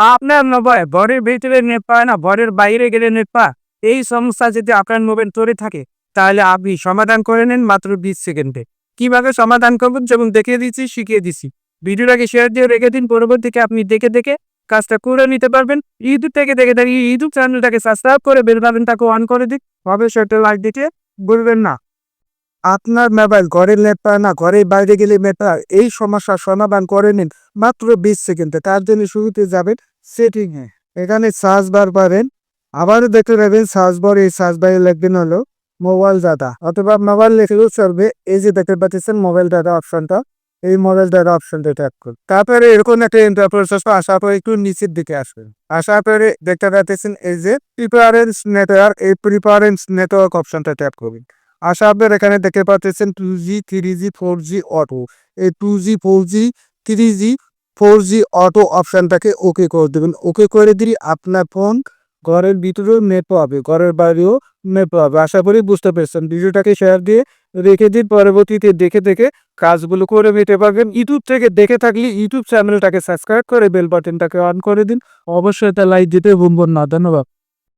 আপনার মোবাইল ঘরের ভিতরে নেট পায় না ঘরের বাইরে গেলে নেট এই সমস্যা যদি আপনার মোবাইল তৈরি থাকে, তাহলে আপনি সমাধান করে নেন মাত্র বিশ সেকেন্ডে। কীভাবে সমাধান করবেন যেমন দেখিয়ে দিচ্ছি, শিখিয়ে দিচ্ছি। ভিডিওটাকে শেয়ার দিয়ে রেখে দিন পরবর্তীকে আপনি দেখে দেখে কাজটা করে নিতে পারবেন। ইউটিউব থেকে দেখে দেখে, ইউটিউব চ্যানেলটাকে সাবস্ক্রাইব করে বেল বাটনটাকে অন করে দিক অবশ্যই একটা লাইক দিতে বলবেন না। আপনার মোবাইল নেট পায় না, ঘরের বাইরে গেলে নেট পায় এই সমস্যার সমাধান করে নিন মাত্র বিশ সেকেন্ডে, তার জন্য শুরুতে যাবেন সেটিং এ। এখানে সার্চ বার পাবেন। আবারও দেখতে পাবেন সার্চ বার এই সার্চ বারে লিখবেন হলো মোবাইল ডাটা অথবা মোবাইল লিখলেও চলবে এই যে দেখতে পাচ্ছেন মোবাইল ডাটা অপশনটা এই মোবাইল ডাটা অপশনটা ট্যাপ করুন। তারপরে এরকম একটা ইন্টারপ্রেস আসার পরে একটু নিচের দিকে আসবেন। আসার পরে দেখতে পাচ্ছেন এই যে প্রিপারেন্স নেটওয়ার্ক এই প্রিপারেন্স নেটওয়ার্ক অপশনটা ট্যাপ করবেন আসার পর এখানে দেখতে পাচ্ছেন two G three G four G auto এই two G four G three G four G auto অপশনটাকে okay করে দেবেন। ওকে করে দিলে আপনার ফোন ঘরের ভিতরেও নেট পাবে, ঘরের বাইরেও নেট পাবে। আশা করি বুঝতে পেরেছেন। ভিডিওটাকে শেয়ার দিয়ে রেখে দিন। পরবর্তীতে দেখে দেখে কাজগুলো করে নিতে পারবেন। ইউটিউব থেকে দেখে থাকলে ইউটিউব চ্যানেলটাকে সাবস্ক্রাইব করে বেল বাটনটাকে অন করে দিন। অবশ্যই তা লাইক দিতে ভুলবেন না। ধন্যবাদ।